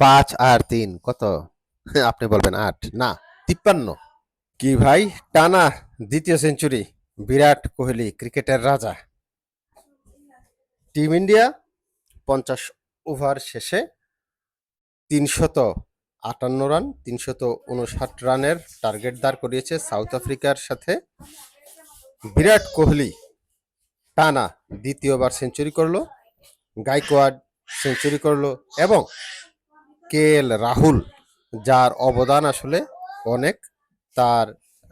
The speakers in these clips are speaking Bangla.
পাঁচ আর তিন, কত? আপনি বলবেন আট। না, তিপ্পান্ন। কি ভাই? টানা দ্বিতীয় সেঞ্চুরি, বিরাট কোহলি ক্রিকেটের রাজা। টিম ইন্ডিয়া, পঞ্চাশ ওভার শেষে তিনশত আটান্ন রান, তিনশত উনষাট রানের টার্গেট দাঁড় করিয়েছে সাউথ আফ্রিকার সাথে। বিরাট কোহলি টানা দ্বিতীয়বার সেঞ্চুরি করল, গাইকোয়াড সেঞ্চুরি করল এবং কে এল রাহুল, যার অবদান আসলে অনেক। তার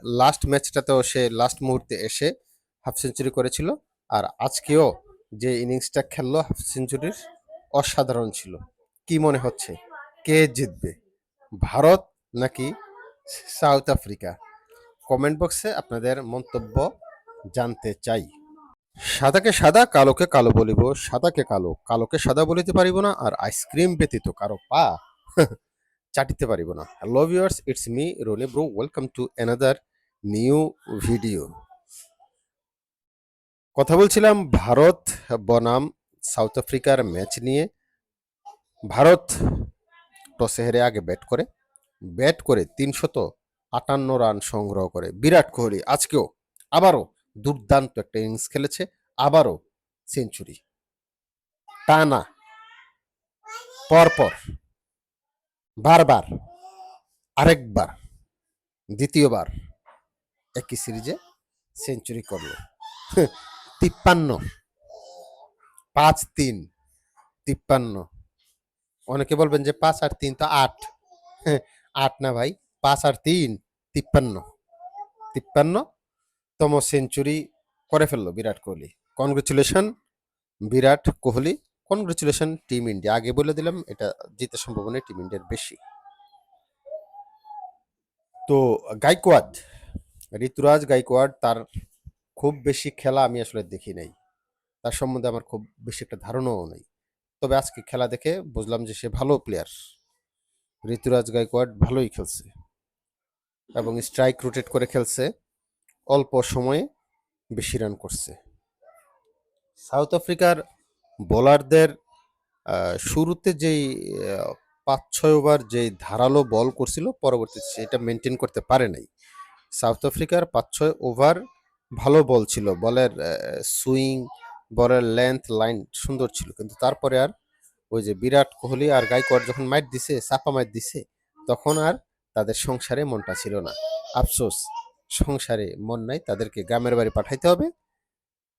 লাস্ট ম্যাচটাতেও সে লাস্ট মুহূর্তে এসে হাফ সেঞ্চুরি করেছিল। আর আজকেও যে ইনিংসটা খেললো হাফ সেঞ্চুরির অসাধারণ ছিল। কি মনে হচ্ছে? কে জিতবে? ভারত নাকি সাউথ আফ্রিকা কমেন্ট বক্সে আপনাদের মন্তব্য জানতে চাই। সাদাকে সাদা, কালোকে কালো বলিব। সাদাকে কালো, কালোকে সাদা বলিতে পারিব না, আর আইসক্রিম ব্যতীত কারও পা চাটিতে পারিব না। Hello viewers it's me রোলে bro welcome to another new video কথা বলছিলাম ভারত বনাম সাউথ আফ্রিকার ম্যাচ নিয়ে। ভারত টসে হেরে আগে ব্যাট করে। ব্যাট করে তিনশত আটান্ন রান সংগ্রহ করে। বিরাট কোহলি, আজকেও, আবারও দুর্দান্ত একটা ইনিংস খেলেছে, আবারও সেঞ্চুরি টানা পরপর, বারবার, আরেকবার, দ্বিতীয়বার একই সিরিজে সেঞ্চুরি করল। তিপ্পান্ন, পাঁচ তিন, তিপ্পান্ন। অনেকে বলবেন যে পাঁচ আর তিন তো আট। আট না ভাই, পাঁচ আর তিন, তিপ্পান্ন। তিপ্পান্ন তম সেঞ্চুরি করে ফেলল Virat Kohli. Congratulation Virat Kohli. Congratulation team India আগে বলে দিলাম, এটা জিতে সম্ভাবনা টিম ইন্ডিয়ার বেশি। তো গাইকোয়াড, ঋতুরাজ গাইকোয়াড, তার খুব বেশি খেলা আমি আসলে দেখি নাই। তার সম্বন্ধে আমার খুব বেশি একটা ধারণাও নেই। তবে আজকে খেলা দেখে বুঝলাম যে সে ভালো প্লেয়ার ঋতুরাজ গাইকোয়াড ভালোই খেলছে। এবং স্ট্রাইক রোটেট করে খেলছে। অল্প সময়ে বেশি রান করছে। সাউথ আফ্রিকার বোলারদের শুরুতে যেই পাঁচ ছয় ওভার যেই ধারালো বল করছিল, পরবর্তীতে সেটা মেনটেন করতে পারে নাই। সাউথ আফ্রিকার পাঁচ ছয় ওভার ভালো বল ছিল। বলের সুইং বলের লেন্থ লাইন সুন্দর ছিল। কিন্তু তারপরে আর ওই যে বিরাট কোহলি আর গাইকোয়াড যখন মাইট দিছে, চাপা মাইট দিছে, তখন আর তাদের সংসারে মনটা ছিল না। আফসোস। সংসারে মন নাই, তাদেরকে গ্রামের বাড়ি পাঠাইতে হবে।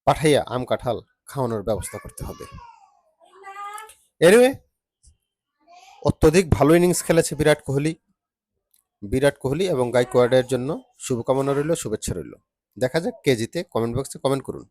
পাঠাইয়া আম কাঁঠাল খাওয়ানোর ব্যবস্থা করতে হবে। এনিওয়ে অত্যধিক ভালো ইনিংস খেলেছে বিরাট কোহলি। বিরাট কোহলি এবং গাইকোয়াডের জন্য শুভকামনা রইল, শুভেচ্ছা রইল। দেখা যাক কে জিতে কমেন্ট বক্সে কমেন্ট করুন।